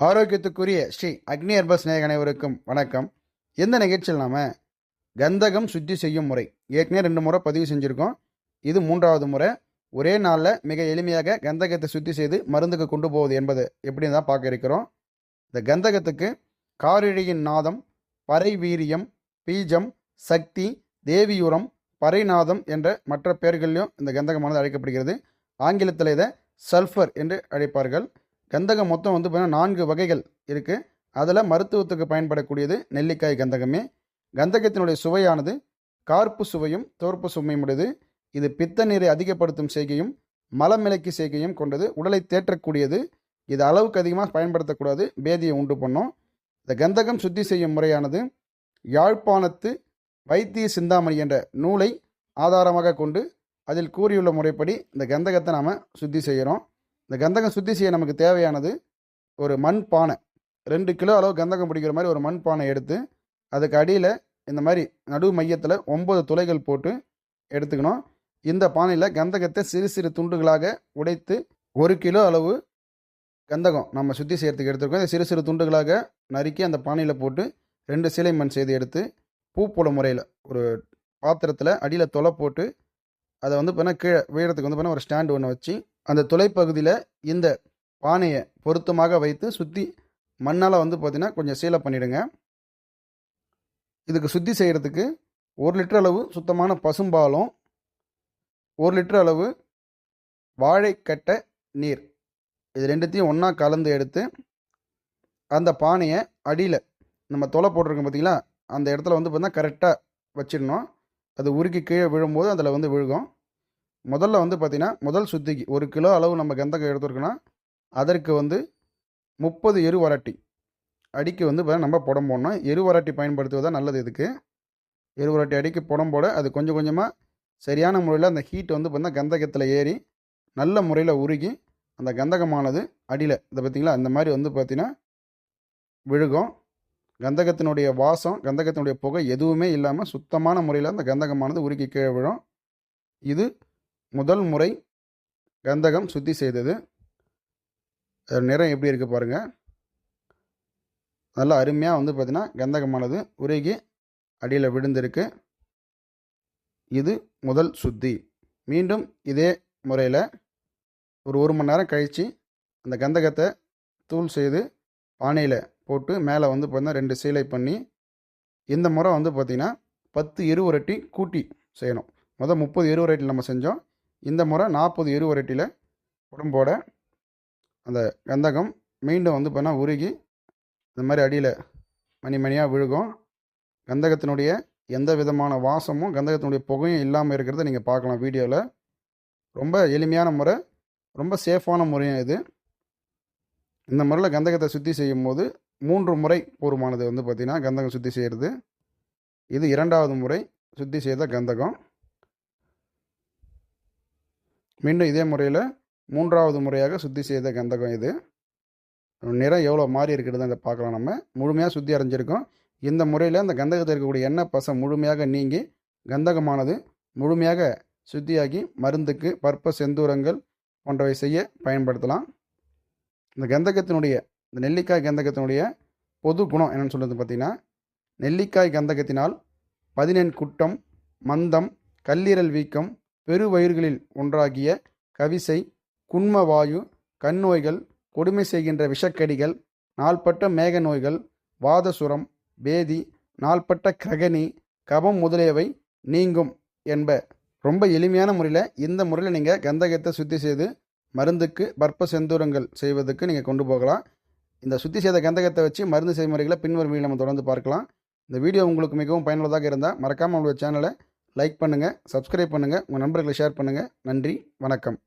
ஆரோக்கியத்துக்குரிய ஸ்ரீ அக்னி அர்பஸ் ஸ்நேக அனைவருக்கும் வணக்கம். எந்த நிகழ்ச்சியில் நாம கந்தகம் சுத்தி செய்யும் முறை. ஏற்கனவே ரெண்டு முறை பதிவு செஞ்சுருக்கோம். இது மூன்றாவது முறை. ஒரே நாளில் மிக எளிமையாக கந்தகத்தை சுத்தி செய்து மருந்துக்கு கொண்டு போவது என்பது எப்படின்னு தான் பார்க்க இருக்கிறோம். இந்த கந்தகத்துக்கு காரிழியின் நாதம் பறை வீரியம் பீஜம் சக்தி தேவியுரம் பறைநாதம் என்ற மற்ற பெயர்களிலும் இந்த கந்தகமானது அழைக்கப்படுகிறது. ஆங்கிலத்தில் இதை சல்ஃபர் என்று அழைப்பார்கள். கந்தகம் மொத்தம் வந்து பார்த்திங்கன்னா நான்கு வகைகள் இருக்குது அதில் மருத்துவத்துக்கு பயன்படக்கூடியது நெல்லிக்காய் கந்தகமே. கந்தகத்தினுடைய சுவையானது கார்ப்பு சுவையும் தோற்பு சுவையும் உடையது. இது பித்த நீரை அதிகப்படுத்தும் செய்கையும் மலமிளக்கி செய்கையும் கொண்டது. உடலை தேற்றக்கூடியது. இது அளவுக்கு அதிகமாக பயன்படுத்தக்கூடாது. பேதியை உண்டு பண்ணும். இந்த கந்தகம் சுத்தி செய்யும் முறையானது யாழ்ப்பாணத்து வைத்திய சிந்தாமணி என்ற நூலை ஆதாரமாக கொண்டு அதில் கூறியுள்ள முறைப்படி இந்த கந்தகத்தை நாம் சுத்தி செய்கிறோம் இந்த கந்தகம் சுத்தி செய்ய நமக்கு தேவையானது ஒரு மண் பானை. ரெண்டு கிலோ அளவு கந்தகம் பிடிக்கிற மாதிரி ஒரு மண் பானை எடுத்து அதுக்கு அடியில் இந்த மாதிரி நடு மையத்தில் ஒம்பது துளைகள் போட்டு எடுத்துக்கணும். இந்த பானையில் கந்தகத்தை சிறு சிறு துண்டுகளாக உடைத்து ஒரு கிலோ அளவு கந்தகம் நம்ம சுத்தி செய்யறதுக்கு எடுத்துருக்கோம். இந்த சிறு சிறு துண்டுகளாக நறுக்கி அந்த பானையில் போட்டு ரெண்டு சிலை மண் செய்து எடுத்து பூ போல முறையில் ஒரு பாத்திரத்தில் அடியில் தொலை போட்டு அதை வந்து பார்த்தீங்கன்னா கீழே வீழறதுக்கு வந்து பார்த்தீங்கன்னா ஒரு ஸ்டாண்டு ஒன்று வச்சு அந்த துளைப்பகுதியில் இந்த பானையை பொருத்தமாக வைத்து சுற்றி மண்ணால் வந்து பார்த்தீங்கன்னா கொஞ்சம் சீலை பண்ணிவிடுங்க இதுக்கு சுத்தி செய்கிறதுக்கு ஒரு லிட்டர் அளவு சுத்தமான பசும்பாலும் ஒரு லிட்டர் அளவு வாழைக்கட்டை நீர். இது ரெண்டுத்தையும் ஒன்றா கலந்து எடுத்து அந்த பானையை அடியில் நம்ம தொலை போட்டிருக்கோம் பார்த்தீங்களா அந்த இடத்துல வந்து பார்த்தீங்கன்னா கரெக்டாக வச்சிடணும். அது உருக்கி கீழே விழும்போது அதில் வந்து விழுகும். முதல்ல வந்து பார்த்திங்கன்னா முதல் சுத்திக்கு ஒரு கிலோ அளவு நம்ம கந்தகம் எடுத்துருக்கோன்னா அதற்கு வந்து முப்பது எரு வரட்டி அடிக்கு வந்து நம்ம புடம் போடணும். எரு வரட்டி பயன்படுத்துவது தான் நல்லது இதுக்கு எரு வரட்டி அடிக்கு புடம் போட அது கொஞ்சம் கொஞ்சமாக சரியான முறையில் அந்த ஹீட் வந்து பார்த்திங்கன்னா கந்தகத்தில் ஏறி நல்ல முறையில் உருகி அந்த கந்தகமானது அடியில் இதை பார்த்திங்களா? அந்த மாதிரி வந்து பார்த்திங்கன்னா விழுகும். கந்தகத்தினுடைய வாசம் கந்தகத்தினுடைய புகை எதுவுமே இல்லாமல் சுத்தமான முறையில் அந்த கந்தகமானது உருக்கி கீழே விழும். இது முதல் முறை கந்தகம் சுத்தி செய்தது. அது நிறம் எப்படி இருக்குது பாருங்கள் நல்லா அருமையாக வந்து பார்த்தீங்கன்னா கந்தகமானது உருகி அடியில் விழுந்திருக்கு. இது முதல் சுத்தி. மீண்டும் இதே முறையில் ஒரு ஒரு மணி நேரம் கழித்து அந்த கந்தகத்தை தூள் செய்து பானையில் போட்டு மேலே வந்து பார்த்தீங்கன்னா ரெண்டு சீலை பண்ணி இந்த முறை வந்து பார்த்திங்கன்னா பத்து இருவரட்டி கூட்டி செய்யணும். மொதல் முப்பது இருவரட்டியில் நம்ம செஞ்சோம். இந்த முறை நாற்பது இருவரட்டியில் உடம்போட அந்த கந்தகம் மீண்டும் வந்து பார்த்தீங்கன்னா உருகி இந்த மாதிரி அடியில் மணி மணியாக விழுகும். கந்தகத்தினுடைய எந்த விதமான வாசமும் கந்தகத்தினுடைய புகையும் இல்லாமல் இருக்கிறத நீங்கள் பார்க்கலாம் வீடியோவில் ரொம்ப எளிமையான முறை ரொம்ப சேஃபான முறையும் இது. இந்த முறையில் கந்தகத்தை சுத்தி செய்யும் போது மூன்று முறை போருமானது வந்து பார்த்திங்கன்னா கந்தகம் சுத்தி செய்கிறது இது இரண்டாவது முறை சுத்தி செய்த கந்தகம். மீண்டும் இதே முறையில் மூன்றாவது முறையாக சுத்தி செய்த கந்தகம் இது. நிறம் எவ்வளோ மாறி இருக்கிறது பார்க்கலாம் நம்ம. முழுமையாக சுத்தி அடைஞ்சிருக்கோம். இந்த முறையில் அந்த கந்தகத்தில் இருக்கக்கூடிய எண்ணெய் பசை முழுமையாக நீங்கி கந்தகமானது முழுமையாக சுத்தியாகி மருந்துக்கு பற்ப செந்தூரங்கள் போன்றவை செய்ய பயன்படுத்தலாம். இந்த கந்தகத்தினுடைய இந்த நெல்லிக்காய் கந்தகத்தினுடைய பொது குணம் என்னென்னு சொல்கிறது பார்த்திங்கன்னா நெல்லிக்காய் கந்தகத்தினால் பதினெண் குட்டம் மந்தம் கல்லீரல் வீக்கம் பெருவயிர்களில் ஒன்றாகிய கவிசை குண்மவாயு வாயு நோய்கள் கொடுமை செய்கின்ற விஷக்கடிகள் நாள்பட்ட மேக நோய்கள் வாதசுரம் பேதி நாள்பட்ட கிரகணி கபம் முதலியவை நீங்கும் என்ப ரொம்ப எளிமையான முறையில் இந்த முறையில் நீங்கள் கந்தகத்தை சுத்தி செய்து மருந்துக்கு பற்ப செந்தூரங்கள் செய்வதற்கு நீங்கள் கொண்டு போகலாம். இந்த சுத்தி செய்த கந்தகத்தை வச்சு மருந்து செய்முறைகளை பின்வரும் நம்ம தொடர்ந்து பார்க்கலாம். இந்த வீடியோ உங்களுக்கு மிகவும் பயனுள்ளதாக இருந்தால் மறக்காமல் உங்களுடைய சேனலை லைக் பண்ணுங்கள் சப்ஸ்கிரைப் பண்ணுங்கள் உங்கள் நண்பர்களை ஷேர் பண்ணுங்கள் நன்றி வணக்கம்.